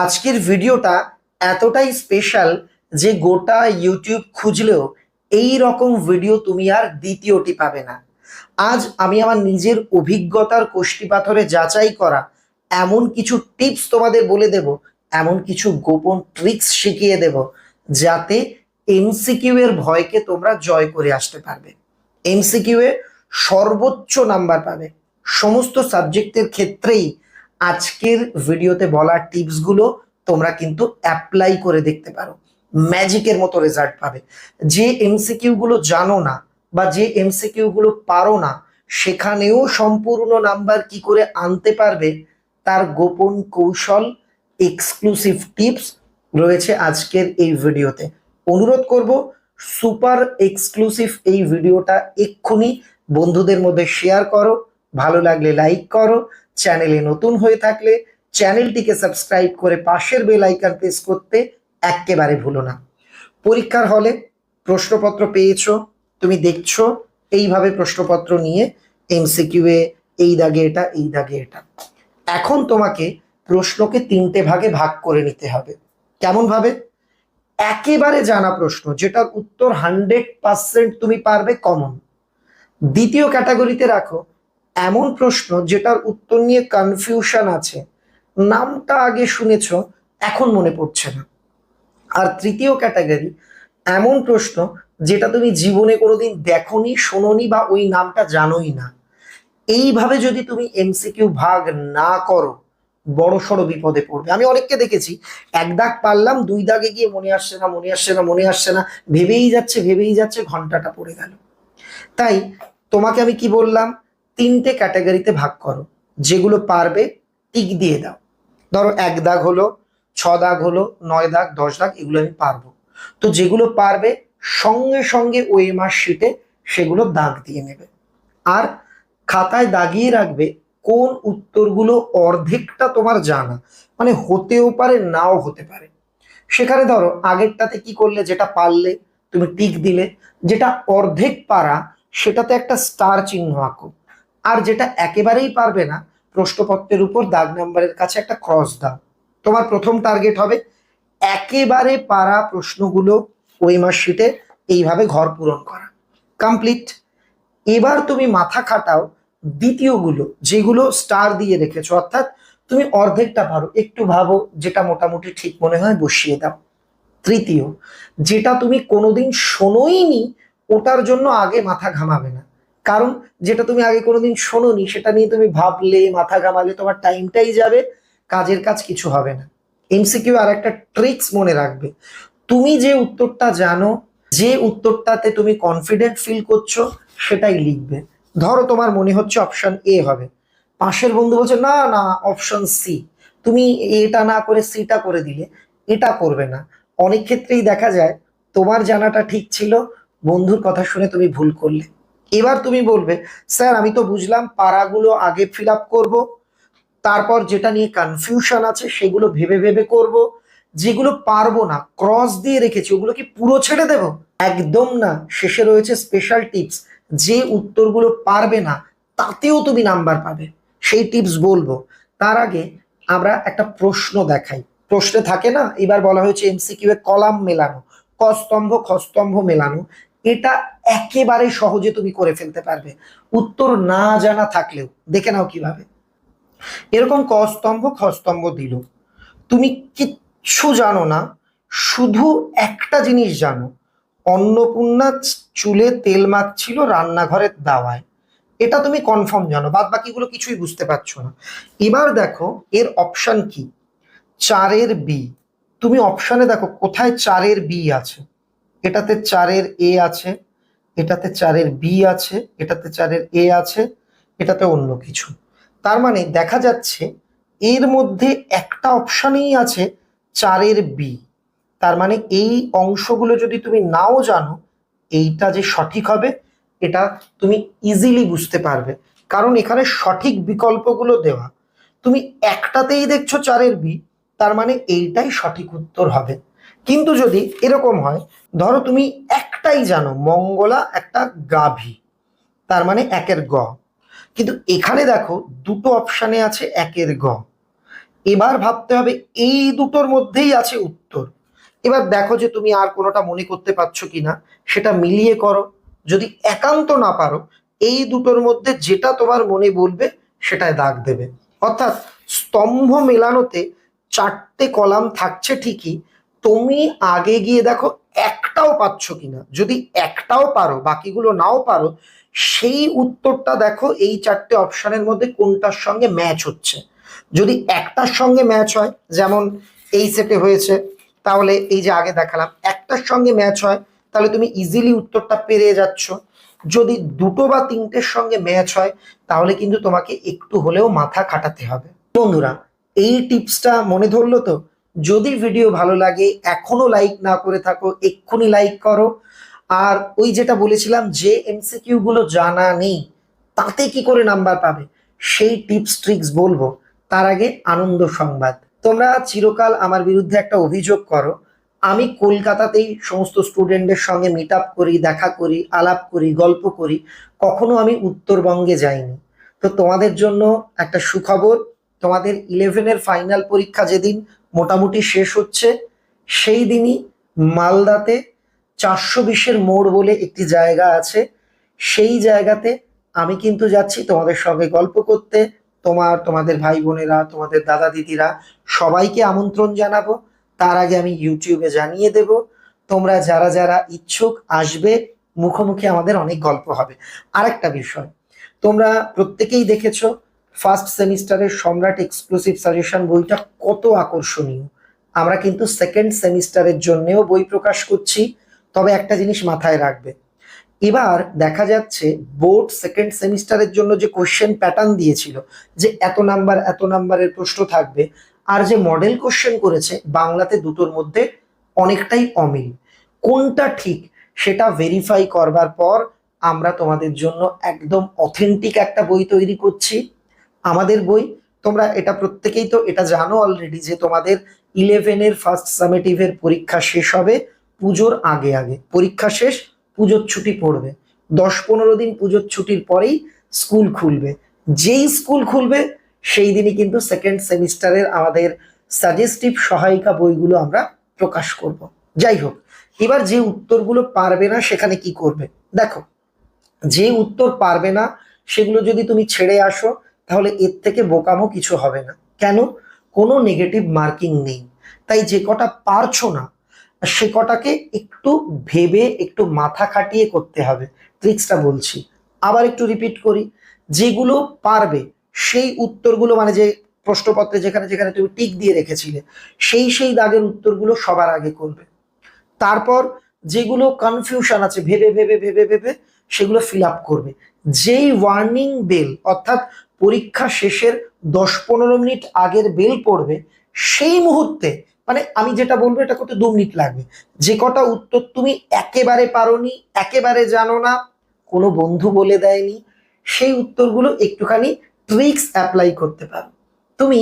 আজকের ভিডিওটা এতটাই স্পেশাল যে গোটা ইউটিউব খুঁজলেও এই রকম ভিডিও তুমি আর দ্বিতীয়টি পাবে না। আজ আমি আমার নিজের অভিজ্ঞতার কোষ্ঠী পাথরে যাচাই করা, এমন কিছু টিপস তোমাদের বলে দেব, এমন কিছু গোপন ট্রিক্স শিখিয়ে দেব, যাতে এমসিকিউ এর ভয়কে তোমরা জয় করে আসতে পারবে। এমসিকিউ এ সর্বোচ্চ নাম্বার পাবে। সমস্ত সাবজেক্টের ক্ষেত্রেই আজকের ভিডিওতে বলা টিপসগুলো তোমরা কিন্তু অ্যাপ্লাই করে দেখতে পারো। ম্যাজিকের মতো রেজাল্ট পাবে। যে এমসিকিউ গুলো জানো না বা যে এমসিকিউ গুলো পারো না, সেখানেও সম্পূর্ণ নাম্বার কি করে আনতে পারবে, তার গোপন কৌশল এক্সক্লুসিভ টিপস রয়েছে আজকের এই ভিডিওতে। অনুরোধ করব সুপার এক্সক্লুসিভ এই ভিডিওটা এক্ষুনি বন্ধুদের মধ্যে শেয়ার করো। ভালো লাগলে লাইক করো চ্যানেলে নতুন হয়ে থাকলে চ্যানেলটিকে সাবস্ক্রাইব করে পাশের বেল আইকন প্রেস করতে একেবারে ভুলো না। পরীক্ষার হলে প্রশ্নপত্র পেয়েছ, তুমি দেখছ, এইভাবে প্রশ্নপত্র নিয়ে এমসিকিউ এ এই দাগে এটা, এই দাগে এটা। এখন তোমাকে প্রশ্নকে তিনটে ভাগে ভাগ করে নিতে হবে। কেমন ভাবে? একেবারে জানা প্রশ্ন, যেটার উত্তর হান্ড্রেড পার্সেন্ট তুমি পারবে কমন দ্বিতীয় ক্যাটাগরিতে রাখো এমন প্রশ্ন যেটার উত্তর নিয়ে কনফিউশন আছে। নামটা আগে শুনেছ, এখন মনে পড়ছে না। আর তৃতীয় ক্যাটাগরি এমন প্রশ্ন যেটা তুমি জীবনে কোনোদিন দেখনি, শোনোনি বা ওই নামটা জানোই না। এইভাবে যদি তুমি এমসিকিউ ভাগ না করো, বড় সড়ো বিপদে পড়বে। আমি অনেককে দেখেছি, এক দাগ পারলাম, দুই দাগে গিয়ে মনে আসছে না, মনে আসছে না, মনে আসছে না, ভেবেই যাচ্ছে ভেবেই যাচ্ছে, ঘন্টাটা পড়ে গেল। তাই তোমাকে আমি কি বললাম? তিনটে ক্যাটাগরিতে ভাগ করো। যেগুলো পারবে, টিক দিয়ে দাও। ধরো এক দাগ হলো, ছ দাগ হলো, নয় দাগ, দশ দাগ, এগুলো আমি পারব। তো যেগুলো পারবে, সঙ্গে সঙ্গে ওই মাস শিটে সেগুলো দাগ দিয়ে নেবে। আর খাতায় দাগিয়ে রাখবে কোন উত্তরগুলো অর্ধেকটা তোমার জানা। মানে হতেও পারে, নাও হতে পারে। সেখানে ধরো, আগেরটাতে কি করলে, যেটা পারলে, তুমি টিক দিলে। যেটা অর্ধেক পারা, সেটাতে একটা স্টার চিহ্ন আঁকো। আর যেটা একেবারেই পারবে না, প্রশ্নপত্রের উপর দাগ নাম্বারের কাছে একটা ক্রস দাও। তোমার প্রথম টার্গেট হবে একেবারে পারা প্রশ্নগুলো ওই মার্কশিটে এইভাবে ঘর পূরণ করা। কমপ্লিট এবার তুমি মাথা খাটাও দ্বিতীয়গুলো, যেগুলো স্টার দিয়ে রেখেছো, অর্থাৎ তুমি অর্ধেকটা পারো, একটু ভাবো যেটা মোটামুটি ঠিক মনে হয় বসিয়ে দাও। তৃতীয়, যেটা তুমি কোনোদিন শোনোইনি, ওটার জন্য আগে মাথা ঘামাবে না। কারণ যেটা তুমি আগে কোনোদিন শোনোনি, সেটা নিয়ে তুমি ভাবলে, মাথা ঘামালে, তোমার টাইমটাই যাবে, কাজের কাজ কিছু হবে না। এমসিকিউ আর একটা ট্রিক্স মনে রাখবে। তুমি যে উত্তরটা জানো, যে উত্তরটাতে তুমি কনফিডেন্ট ফিল করছ, সেটাই লিখবে। ধরো তোমার মনে হচ্ছে অপশন এ হবে। পাশের বন্ধু বলছে, না না অপশন সি তুমি এটা না করে সিটা করে দিলে, এটা করবে না। অনেক ক্ষেত্রেই দেখা যায়, তোমার জানাটা ঠিক ছিল, বন্ধুর কথা শুনে তুমি ভুল করলে। এবার তুমি বলবে, স্যার, আমি তো বুঝলাম পাড়াগুলো আগে ফিল আপ করব, তারপর যেটা নিয়ে কনফিউশন আছে সেগুলো ভেবে ভেবে করব, যেগুলো পারব না ক্রস দিয়ে রেখেছি, ওগুলো কি পুরো ছেড়ে দেব? একদম না, শেষে রয়েছে স্পেশাল টিপস যে উত্তরগুলো পারবে না, তাতেও তুমি নাম্বার পাবে, সেই টিপস বলব। তার আগে আমরা একটা প্রশ্ন দেখাই, প্রশ্নে থাকে না, এবার বলা হয়েছে এমসিকিউ এ কলাম মেলানো, কস্তম্ভ, খস্তম্ভ মেলানো এটা একেবারে সহজে তুমি করে ফেলতে পারবে। উত্তর না জানা থাকলেও, দেখে নাও কীভাবে। এরকম কস্তম্ভ খস্তম্ভ দিল। তুমি কিচ্ছু জানো না, শুধু একটা জিনিস জানো অন্নপূর্ণা চুলে তেল মাখছিল রান্নাঘরের দাওয়ায়। এটা তুমি কনফার্ম জানো বাদ বাকিগুলো কিছুই বুঝতে পারছ না। এবার দেখো, এর অপশন কি? চারের বি। তুমি অপশানে দেখো, কোথায় চারের বি আছে? এটাতে চারের এ আছে, এটাতে চারের বি আছে, এটাতে চারের এ আছে, এটাতে অন্য কিছু। তার মানে দেখা যাচ্ছে এর মধ্যে একটা অপশানেই আছে চারের বি। তার মানে এই অংশগুলো যদি তুমি নাও জানো, এইটা যে সঠিক হবে, এটা তুমি ইজিলি বুঝতে পারবে। কারণ এখানে সঠিক বিকল্পগুলো দেওয়া। তুমি একটাতেই দেখছ চারের বি, তার মানে এইটাই সঠিক উত্তর হবে। কিন্তু যদি এরকম হয়, ধরো তুমি একটাই জানো, মঙ্গলা একটা গাভী, তার মানে একের গ। কিন্তু এখানে দেখো দুটো অপশানে আছে একের গ। এবার ভাবতে হবে এই দুটোর মধ্যেই আছে উত্তর। এবার দেখো যে তুমি আর কোনোটা মনে করতে পারছ কিনা, সেটা মিলিয়ে করো। যদি একান্ত না পারো, এই দুটোর মধ্যে যেটা তোমার মনে বলবে, সেটায় দাগ দেবে। অর্থাৎ স্তম্ভ মেলানোতে চারটে কলাম থাকছে ঠিকই তুমি আগে গিয়ে দেখো একটাও পাচ্ছ কিনা। যদি একটাও পারো, বাকিগুলো নাও পারো, সেই উত্তরটা দেখো এই চারটে অপশনের মধ্যে কোনটার সঙ্গে ম্যাচ হচ্ছে। যদি একটার সঙ্গে ম্যাচ হয়, যেমন এই সেটে হয়েছে, তাহলে এই যে আগে দেখালাম, একটার সঙ্গে ম্যাচ হয়, তাহলে তুমি ইজিলি উত্তরটা পেরিয়ে যাচ্ছ। যদি দুটো বা তিনটের সঙ্গে ম্যাচ হয়, তাহলে কিন্তু তোমাকে একটু হলেও মাথা খাটাতে হবে। বন্ধুরা, এই টিপসটা মনে ধরলো তো? যদি ভিডিও ভালো লাগে, এখনও লাইক না করে থাকো, এক্ষুনি লাইক করো। আর ওই যেটা বলেছিলাম যে এমসিকিউ গুলো জানা নেই, তাতে কি করে নাম্বার পাবে? সেই টিপস ট্রিক্স বলব। তার আগে আনন্দ সংবাদ। তোমরা চিরকাল আমার বিরুদ্ধে একটা অভিযোগ করো। আমি কলকাতাতেই সমস্ত স্টুডেন্টদের সঙ্গে মিট আপ করি, দেখা করি, আলাপ করি, গল্প করি। কখনো আমি উত্তরবঙ্গে যাইনি। তো তোমাদের জন্য একটা সুখবর, তোমাদের ইলেভেনের ফাইনাল পরীক্ষা যেদিন মোটামুটি শেষ হচ্ছে। সেই দিনই মালদাতে চারশো বিশের মোড় বলে একটি জায়গা আছে। সেই জায়গাতে আমি কিন্তু যাচ্ছি তোমাদের সঙ্গে গল্প করতে। তোমার, তোমাদের ভাই বোনেরা, তোমাদের দাদা দিদিরা, সবাইকে আমন্ত্রণ জানাব। তার আগে আমি ইউটিউবে জানিয়ে দেব। তোমরা যারা যারা ইচ্ছুক আসবে, মুখোমুখি আমাদের অনেক গল্প হবে। আরেকটা বিষয়, তোমরা প্রত্যেকেই দেখেছ ফার্স্ট সেমিস্টারের সম্রাট এক্সক্লুসিভ সাজেশন বইটা কত আকর্ষণীয়। আমরা কিন্তু সেকেন্ড সেমিস্টারের জন্যেও বই প্রকাশ করছি, তবে একটা জিনিস মাথায় রাখবে। এবার দেখা যাচ্ছে বোর্ড সেকেন্ড সেমিস্টারের জন্য যে কোশ্চেন প্যাটার্ন দিয়েছিল, যে এত নাম্বার, এত নাম্বারের প্রশ্ন থাকবে, আর যে মডেল কোশ্চেন করেছে, বাংলাতে দুটোর মধ্যে অনেকটাই অমিল। কোনটা ঠিক সেটা ভেরিফাই করবার পর আমরা তোমাদের জন্য একদম অথেন্টিক একটা বই তৈরি করছি। আমাদের বই। তোমরা এটা প্রত্যেকেই তো এটা জানো অলরেডি যে তোমাদের ইলেভেনের ফার্স্ট সামেটিভের পরীক্ষা শেষ হবে পুজোর আগে আগে। পরীক্ষা শেষ, পুজোর ছুটি পড়বে। দশ পনেরো দিন পুজোর ছুটির পরেই স্কুল খুলবে। যেই স্কুল খুলবে, সেই দিনই কিন্তু সেকেন্ড সেমিস্টারের আমাদের সাজেস্টিভ সহায়িকা বইগুলো আমরা প্রকাশ করব। যাই হোক, এবার যে উত্তরগুলো পারবে না সেখানে কি করবে? দেখো, যে উত্তর পারবে না সেগুলো যদি তুমি ছেড়ে আসো তাহলে এর থেকে বোকামো কিছু হবে না। কেন? কোনো নেগেটিভ মার্কিং নেই। তাই যে কটা পারছ না, সে কটাকে একটু ভেবে, একটু মাথা খাটিয়ে করতে হবে। ট্রিক্সটা বলছি। আবার একটু রিপিট করি। যেগুলো পারবে, সেই উত্তরগুলো মানে যে প্রশ্নপত্রে যেখানে যেখানে তুমি টিক দিয়ে রেখেছিলে, সেই সেই দাগের উত্তরগুলো সবার আগে করবে। তারপর যেগুলো কনফিউশন আছে, ভেবে ভেবে ভেবে ভেবে, সেগুলো ফিল আপ করবে। যেই ওয়ার্নিং বেল অর্থাৎ পরীক্ষা শেষের দশ পনেরো মিনিট আগের বেল পড়বে, সেই মুহূর্তে মানে আমি যেটা বলব, এটা করতে দু মিনিট লাগবে। যে কটা উত্তর তুমি একেবারে পারোনি, একেবারে জানো না, কোনো বন্ধু বলে দেয়নি, সেই উত্তরগুলো একটুখানি ট্রিক্স অ্যাপ্লাই করতে পারো। তুমি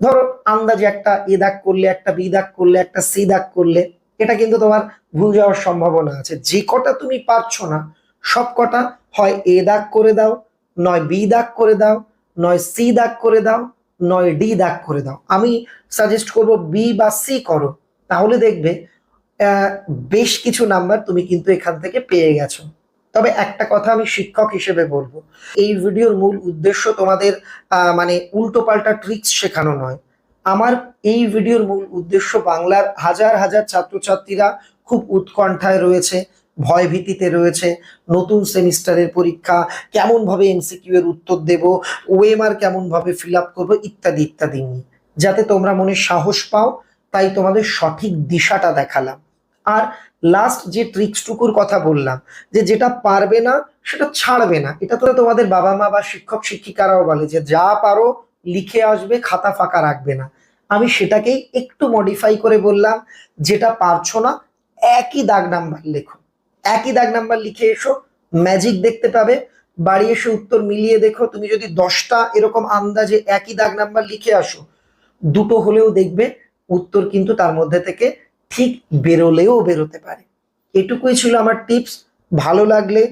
ধরো আন্দাজে একটা এ দাগ করলে, একটা বি দাগ করলে, একটা সি দাগ করলে, এটা কিন্তু তোমার ভুল যাওয়ার সম্ভাবনা আছে। যে কটা তুমি পারছ না, সব কটা হয় এ দাগ করে দাও, নয় বি দাগ করে দাও নয় সি দাগ করে দাও, নয় ডি দাগ করে দাও। আমি সাজেস্ট করব বি বা সি করো, তাহলে দেখবে বেশ কিছু নাম্বার তুমি কিন্তু এখান থেকে পেয়ে গেছো। তবে একটা কথা আমি শিক্ষক হিসেবে বলব, এই ভিডিওর মূল উদ্দেশ্য তোমাদের মানে উল্টো পাল্টা ট্রিক্স শেখানো নয়। আমার এই ভিডিওর মূল উদ্দেশ্য বাংলার হাজার হাজার ছাত্রছাত্রীরা খুব উৎকণ্ঠায় রয়েছে ভয় ভীতিতে রয়েছে। নতুন সেমিস্টারের পরীক্ষা কেমন ভাবে এমসিকিউ এর উত্তর দেব ওএমআর কেমন ভাবে ফিল আপ করব, ইত্যাদি ইত্যাদি নিয়ে। যাতে তোমরা মনে সাহস পাও, তাই তোমাদের সঠিক দিশাটা দেখালাম। আর লাস্ট যে ট্রিক্সটুকুর কথা বললাম, যে যেটা পারবে না, সেটা ছাড়বে না। এটা তো তোমাদের বাবা মা বা শিক্ষক, শিক্ষিকারাও বলে যে যা পারো, লিখে আসবে, খাতা ফাঁকা রাখবে না। আমি সেটাকেই একটু মডিফাই করে বললাম, যেটা পারছ না, একই দাগ নাম্বার লেখো। একই দাগ নাম্বার লিখে এসো ম্যাজিক দেখতে পাবে। বাড়ি এসে উত্তর মিলিয়ে দেখো, তুমি যদি দশটা এরকম আন্দাজে একই দাগ নাম্বার লিখে আসো, দুটো হলেও দেখবে উত্তর কিন্তু তার মধ্যে থেকে ঠিক বেরোলেও বেরোতে পারে। এটুকুই ছিল আমার টিপস ভালো লাগলে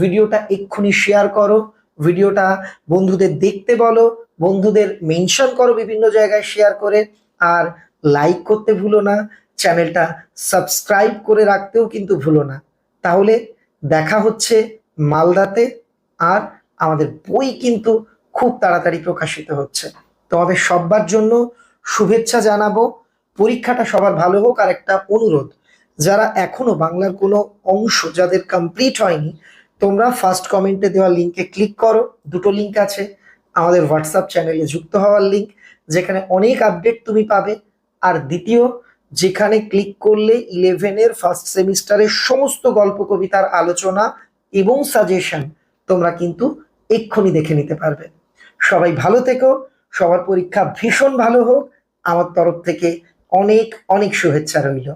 ভিডিওটা এক্ষুনি শেয়ার করো, ভিডিওটা বন্ধুদের দেখতে বলো, বন্ধুদের মেনশন করো বিভিন্ন জায়গায় শেয়ার করে, আর লাইক করতে ভুলো না চ্যানেলটা সাবস্ক্রাইব করে রাখতেও কিন্তু ভুলো না। তাহলে দেখা হচ্ছে মালদাতে আর আমাদের বই কিন্তু খুব তাড়াতাড়ি প্রকাশিত হচ্ছে। তোমাদের সবার জন্য শুভেচ্ছা জানাব। পরীক্ষাটা সবার ভালো হোক। আর একটা অনুরোধ, যারা এখনও বাংলার কোনো অংশ যাদের কমপ্লিট হয়নি, তোমরা ফার্স্ট কমেন্টে দেওয়া লিঙ্কে ক্লিক করো। দুটো লিঙ্ক আছে। আমাদের হোয়াটসঅ্যাপ চ্যানেলে যুক্ত হওয়ার লিঙ্ক যেখানে অনেক আপডেট তুমি পাবে। আর দ্বিতীয় যেখানে ক্লিক করলে ইলেভেনের ফার্স্ট সেমিস্টারের সমস্ত গল্প, কবিতার আলোচনা এবং সাজেশন তোমরা কিন্তু এক্ষুনি দেখে নিতে পারবে। সবাই ভালো থেকো, সবার পরীক্ষা ভীষণ ভালো হোক। আমার তরফ থেকে অনেক অনেক শুভেচ্ছা রইল।